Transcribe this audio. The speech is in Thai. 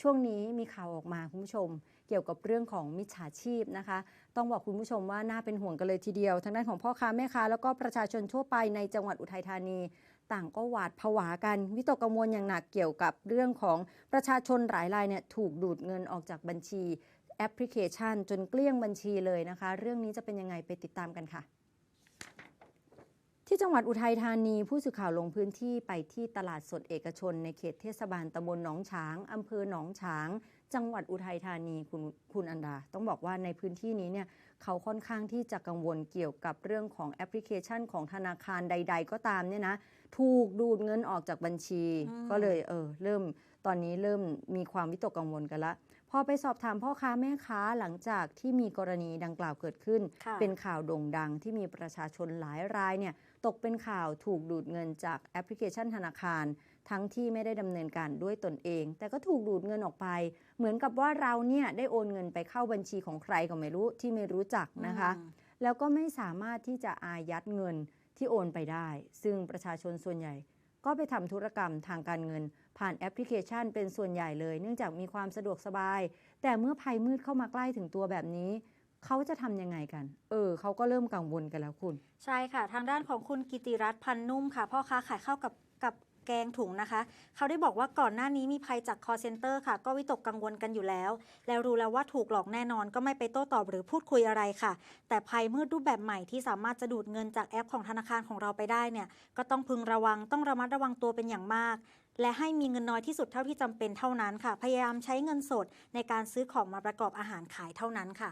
ช่วงนี้มีข่าวออกมาคุณผู้ชม เกี่ยวกับเรื่องของมิจฉาชีพนะคะ ต้องบอกคุณผู้ชมว่าน่าเป็นห่วงกันเลยทีเดียวทางด้านของพ่อค้าแม่ค้าแล้วก็ประชาชนทั่วไปในจังหวัดอุทัยธานี ต่างก็หวาดผวากัน วิตกกังวลอย่างหนักเกี่ยวกับเรื่องของประชาชนหลายรายเนี่ยถูกดูดเงินออกจากบัญชีแอปพลิเคชัน จนเกลี้ยงบัญชีเลยนะคะ เรื่องนี้จะเป็นยังไงไปติดตามกันค่ะ ที่จังหวัดอุทัยธานีผู้สื่อข่าวลงพื้นที่ไปที่ตลาดสดเอกชน ในเขตเทศบาลตำบลหนองฉางอำเภอหนองฉาง จังหวัดอุทัยธานีคุณคุณอันดา ต้องบอกว่าในพื้นที่นี้เนี่ยเขาค่อนข้างที่จะกังวลเกี่ยวกับเรื่องของแอปพลิเคชันของธนาคารใด ๆ ก็ตามเนี่ยนะถูกดูดเงินออกจากบัญชีอืมก็เลยเออเริ่ม ตอนนี้เริ่มมีความวิตกกังวลกันละพอไปสอบถามพ่อค้าแม่ค้าหลังจากที่มีกรณีดังกล่าวเกิดขึ้นค่ะเป็นข่าวโด่งดังที่มีประชาชนหลายรายเนี่ยตกเป็นข่าวถูกดูดเงินจากแอปพลิเคชันธนาคาร ทั้งที่ไม่ได้ดำเนินการด้วยตนเอง แต่ก็ถูกดูดเงินออกไป เหมือนกับว่าเราเนี่ยได้โอนเงินไปเข้าบัญชีของใครก็ไม่รู้ที่ไม่รู้จักนะคะอืมแล้วก็ไม่สามารถที่จะอายัดเงินที่โอนไปได้ ซึ่งประชาชนส่วนใหญ่ ก็ไปทำธุรกรรมทางการเงิน ผ่านแอปพลิเคชันเป็นส่วนใหญ่เลย เนื่องจากมีความสะดวกสบาย แต่เมื่อภัยมืดเข้ามาใกล้ถึงตัวแบบนี้ เขาจะทำยังไงกัน เออ เขาก็เริ่มกังวลกันแล้วคุณ ใช่ค่ะ ทางด้านของคุณกิติรัตน์พันนุ่มค่ะ พ่อค้าขายข้าวกับกับ แกงถุงนะคะ เขาได้บอกว่าก่อนหน้านี้มีภัยจาก call center ค่ะ ก็วิตกกังวลกันอยู่แล้ว แล้วรู้แล้วว่าถูกหลอกแน่นอนก็ไม่ไปโต้ตอบหรือพูดคุยอะไรค่ะ แต่ภัยมืดรูปแบบใหม่ที่สามารถจะดูดเงินจากแอปของธนาคารของเราไปได้เนี่ย ก็ต้องพึงระวังต้องระมัดระวังตัวเป็นอย่างมากและให้มีเงินน้อยที่สุดเท่าที่จำเป็นเท่านั้นค่ะ พยายามใช้เงินสดในการซื้อของมาประกอบอาหารขายเท่านั้นค่ะ